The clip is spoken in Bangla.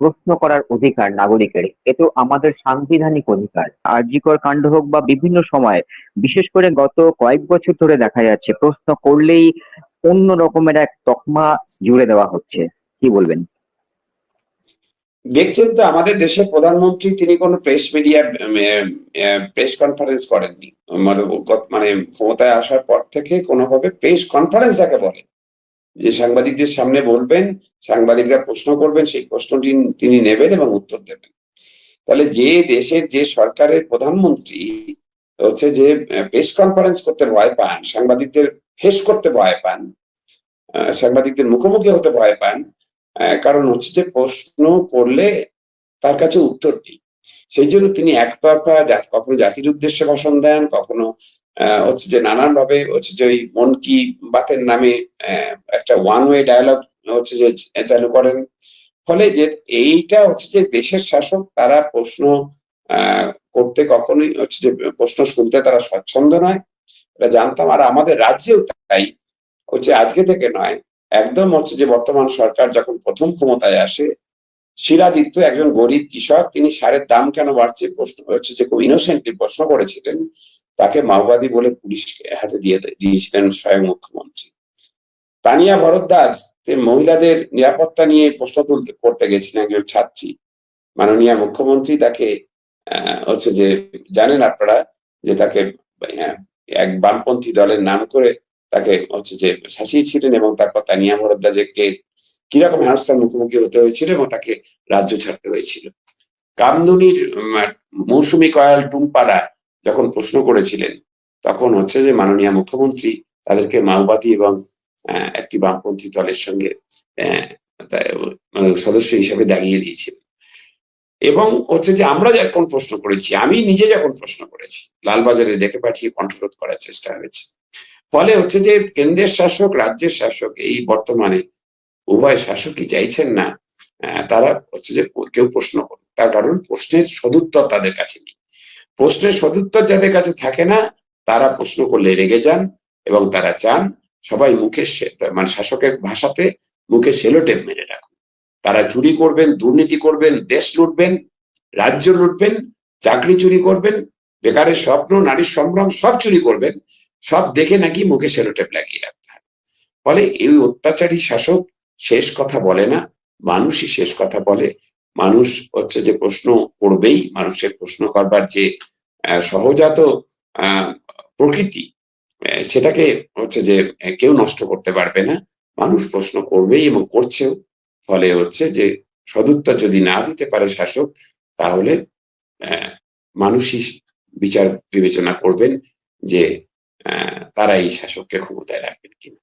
প্রশ্ন করার অধিকার নাগরিকের। এ তো আমাদের সাংবিধানিক অধিকার। আরজিকর কাণ্ড হোক বা বিভিন্ন সময়, বিশেষ করে গত কয়েক বছর ধরে দেখা যাচ্ছে, প্রশ্ন করলেই অন্য রকমের এক তকমা জুড়ে দেওয়া হচ্ছে। কি বলবেন? দেখছেন তো, আমাদের দেশের প্রধানমন্ত্রী তিনি কোনো প্রেস মিডিয়া প্রেস কনফারেন্স করেননি। মানে মানে ক্ষমতায় আসার পর থেকে কোনোভাবে প্রেস কনফারেন্স যাকে বলে যে সাংবাদিকদের সামনে বলবেন, সাংবাদিকরা প্রশ্ন করবেন, সেই প্রশ্নটি তিনি নেবেন এবং উত্তর দেবেন। তাহলে যে দেশের যে সরকারের প্রধানমন্ত্রী হচ্ছে যে প্রেস কনফারেন্স করতে ভয় পান, সাংবাদিকদের ফেস করতে ভয় পান সাংবাদিকদের মুখোমুখি হতে ভয় পান কারণ হচ্ছে যে প্রশ্ন করলে তার কাছে উত্তর নেই। সেই জন্য তিনি একতরফা কখনো জাতির উদ্দেশ্যে ভাষণ দেন, কখনো হচ্ছে যে নানান ভাবে হচ্ছে যে ওই মন কি বাতের নামে একটা ওয়ান ওয়ে ডায়ালগ হচ্ছে যে চালু করেন। ফলে যে এইটা হচ্ছে যে দেশের শাসক, তারা প্রশ্ন করতে কখনোই হচ্ছে যে প্রশ্ন শুনতে তারা স্বচ্ছন্দ নয়। এটা জানতাম। আর আমাদের রাজ্যেও তাই। হচ্ছে আজকে থেকে নয়, একদম হচ্ছে যে বর্তমান সরকার যখন প্রথম ক্ষমতায় আসে, শিলাদিত্য একজন গরিব কৃষক, তিনি সারের দাম কেন বাড়ছে? প্রশ্ন হচ্ছে যে খুব ইনোসেন্টলি প্রশ্ন করেছিলেন। তাকে মাওবাদী বলে পুলিশকে হাতে দিয়ে দিয়েছিলেন স্বয়ং মুখ্যমন্ত্রী। তানিয়া ভরদ্বাজ মহিলাদের নিরাপত্তা নিয়ে প্রশ্ন তুলতে, করতে গেছিলেন একজন ছাত্রী। মাননীয় মুখ্যমন্ত্রী তাকে হচ্ছে যে, জানেন আপনারা যে তাকে এক বামপন্থী দলের নাম করে তাকে হচ্ছে যে শাসিয়েছিলেন এবং তারপর তানিয়া ভরদ্বাজকে কীরকম হেনস্থার মুখোমুখি হতে হয়েছিল এবং তাকে রাজ্য ছাড়তে হয়েছিল। কামদুনির মৌসুমী কয়াল টুম্পারা যখন প্রশ্ন করেছিলেন, তখন হচ্ছে যে মাননীয় মুখ্যমন্ত্রী তাদেরকে মাওবাদী এবং একটি বামপন্থী দলের সঙ্গে মানে সদস্য হিসেবে দাঁড়িয়ে দিয়েছিলেন এবং হচ্ছে যে আমরা যখন প্রশ্ন করেছি, আমি নিজে যখন প্রশ্ন করেছি, লালবাজারে ডেকে পাঠিয়ে কণ্ঠরোধ করার চেষ্টা হয়েছে। ফলে হচ্ছে যে কেন্দ্রের শাসক, রাজ্যের শাসক, এই বর্তমানে উভয় শাসকই চাইছেন না তারা হচ্ছে যে কেউ প্রশ্ন করুক। তার কারণ প্রশ্নের সদুত্তর তাদের কাছে নেই। প্রশ্নের সদুত্তর যাদের কাছে থাকে না, তারা প্রশ্ন করলে রেগে যান এবং তারা চান সবাই মুখে মানে শাসকের ভাষাতে মুখে সেলোটেপ মেরে রাখুন। তারা চুরি করবেন, দুর্নীতি করবেন, দেশ লুটবেন, রাজ্য লুটবেন, চাকরি চুরি করবেন, বেকারের স্বপ্ন, নারীর সম্ভ্রম সব চুরি করবেন, সব দেখে নাকি মুখে সেলোটেপ লাগিয়ে রাখতে হয়। ফলে এই অত্যাচারী শাসক শেষ কথা বলে না, মানুষই শেষ কথা বলে মানুষ হচ্ছে যে প্রশ্ন করবেই, মানুষের প্রশ্ন করবার যে সহজাত প্রকৃতি সেটাকে হচ্ছে যে কেউ নষ্ট করতে পারবে না। মানুষ প্রশ্ন করবেই এবং করছেও। ফলে হচ্ছে যে, সদুত্তর যদি না দিতে পারে শাসক, তাহলে মানুষই বিচার বিবেচনা করবেন যে তারা এই শাসককে ক্ষমতায় রাখবেন কিনা।